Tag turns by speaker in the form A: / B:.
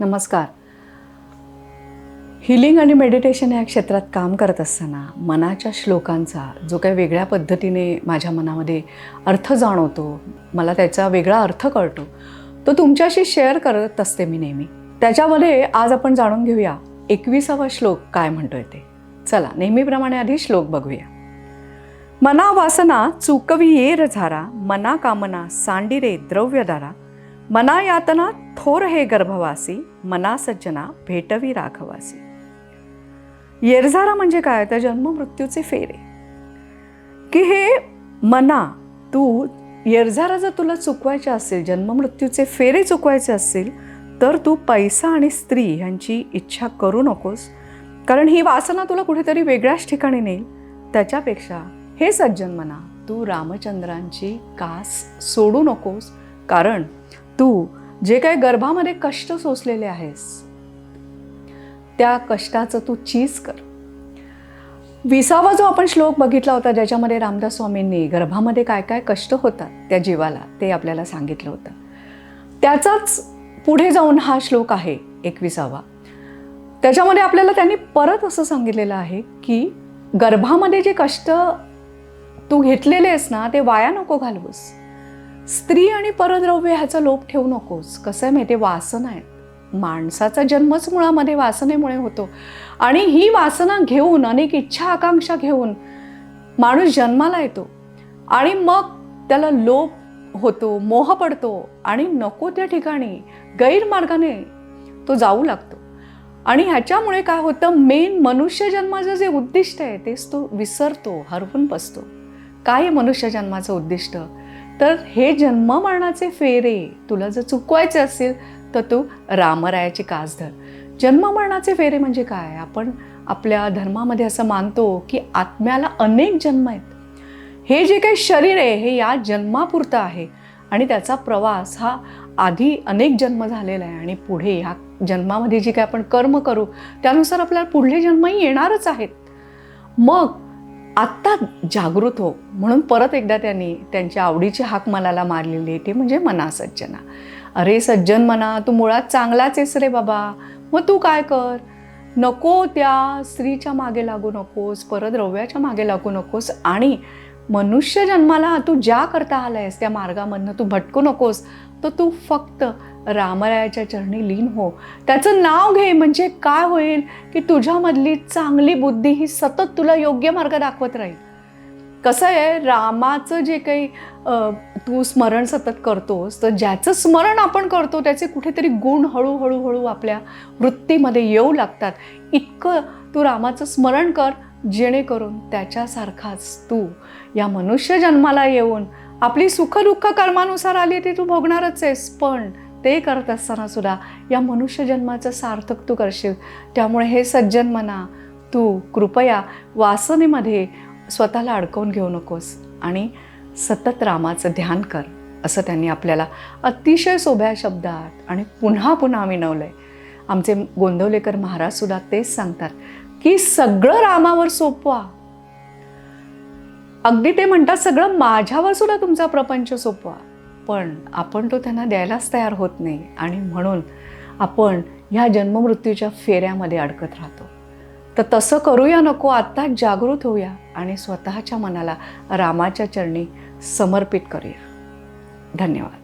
A: नमस्कार. हिलिंग आणि मेडिटेशन या क्षेत्रात काम करत असताना मनाच्या श्लोकांचा जो काही वेगळ्या पद्धतीने माझ्या मनामध्ये अर्थ जाणवतो मला त्याचा वेगळा अर्थ कळतो तो तुमच्याशी शेअर करत असते मी नेहमी. त्याच्यामध्ये आज आपण जाणून घेऊया एकविसावा श्लोक काय म्हणतोय ते. चला नेहमीप्रमाणे आधी श्लोक बघूया. मना वासना चुकवी येर झारा मना कामना सांडिरे द्रव्यदारा मना यातना थोर हे गर्भवासी मना सज्जना भेटवी राघवासी. येरझारा म्हणजे काय? तर जन्म मृत्यूचे फेरे. की हे मना तू येरझारा जर तुला चुकवायचे असेल जन्म मृत्यूचे फेरे चुकवायचे असतील तर तू पैसा आणि स्त्री ह्यांची इच्छा करू नकोस. कारण ही वासना तुला कुठेतरी वेगळ्याच ठिकाणी नेईल. त्याच्यापेक्षा हे सज्जन म्हणा तू रामचंद्रांची कास सोडू नकोस. कारण तू जे काही गर्भामध्ये कष्ट सोसलेले आहेस त्या कष्टाचं तू चीज कर. विसावा जो आपण श्लोक बघितला होता ज्याच्यामध्ये रामदास स्वामींनी गर्भामध्ये काय काय कष्ट होतात त्या जीवाला ते आपल्याला सांगितलं होतं. त्याचाच पुढे जाऊन हा श्लोक आहे एकविसावा त्याच्यामध्ये आपल्याला त्यांनी परत असं सांगितलेलं आहे की गर्भामध्ये जे कष्ट तू घेतलेले आहेस ना ते वाया नको घालवूस. स्त्री आणि परद्रव्य ह्याचा लोप ठेवू नकोस. कसं आहे माहिती वासना आहे. माणसाचा जन्मच मुळामध्ये वासनेमुळे होतो. आणि ही वासना घेऊन अनेक इच्छा आकांक्षा घेऊन माणूस जन्माला येतो. आणि मग त्याला लोप होतो मोह पडतो आणि नको त्या ठिकाणी गैरमार्गाने तो जाऊ लागतो. आणि ह्याच्यामुळे काय होतं? मेन मनुष्य जन्माचं जे उद्दिष्ट आहे तेच तो विसरतो हरवून बसतो. काय आहे मनुष्य जन्माचं उद्दिष्ट? तर हे जन्म मरणाचे फेरे तुला जर चुकवायचे असेल तर तू रामरायाची कास धर. जन्म मरणाचे फेरे म्हणजे काय? आपण आपल्या धर्मामध्ये असं मानतो की आत्म्याला अनेक जन्म आहेत. हे जे काही शरीर आहे हे या जन्मापुरतं आहे आणि त्याचा प्रवास हा आधी अनेक जन्म झालेला आहे आणि पुढे ह्या जन्मामध्ये जे काही आपण कर्म करू त्यानुसार आपल्याला पुढले जन्मही येणारच आहेत. मग आत्ता जागृत हो म्हणून परत एकदा त्यांनी त्यांच्या आवडीची हाक मनाला मारलेली आहे म्हणजे मना सज्जना. अरे सज्जन मना तू मुळात चांगलाच आहेस रे बाबा. मग तू काय कर? नको त्या स्त्रीच्या मागे लागू नकोस परत रव्याच्या मागे लागू नकोस आणि मनुष्य जन्माला तू ज्या करता आलायस त्या मार्गामधनं तू भटकू नकोस तर तू फक्त रामरायाच्या चरणी लीन हो. त्याचं नाव घे म्हणजे काय होईल की तुझ्यामधली चांगली बुद्धी ही सतत तुला योग्य मार्ग दाखवत राहील. कसं आहे रामाचं जे काही तू स्मरण सतत करतोस तर ज्याचं स्मरण आपण करतो त्याचे कुठेतरी गुण हळूहळू हळू आपल्या वृत्तीमध्ये येऊ लागतात. इतकं तू रामाचं स्मरण कर जेणेकरून त्याच्यासारखाच तू या मनुष्य जन्माला येऊन आपली सुखदुःख कर्मानुसार आली ती तू भोगणारच आहेस. पण ते करत असताना सुद्धा या मनुष्य जन्माचं सार्थक तू करशील. त्यामुळे हे सज्जन म्हणा तू कृपया वासनेमध्ये स्वतःला अडकवून घेऊ नकोस आणि सतत रामाचं ध्यान कर असं त्यांनी आपल्याला अतिशय सोभ्या शब्दात आणि पुन्हा पुन्हा विनवलंय आमचे गोंदवलेकर महाराज सुद्धा तेच सांगतात की सगळं रामावर सोपवा. अगदी ते म्हणतात सगळं माझ्यावर सुद्धा तुमचा प्रपंच सोपवा. पण आपण तो त्यांना द्यायलाच तयार होत नाही. आणि म्हणून आपण ह्या जन्ममृत्यूच्या फेऱ्यामध्ये अडकत राहतो. तर तसं करूया नको आत्ताच जागृत होऊया आणि स्वतःच्या मनाला रामाच्या चरणी समर्पित करूया. धन्यवाद.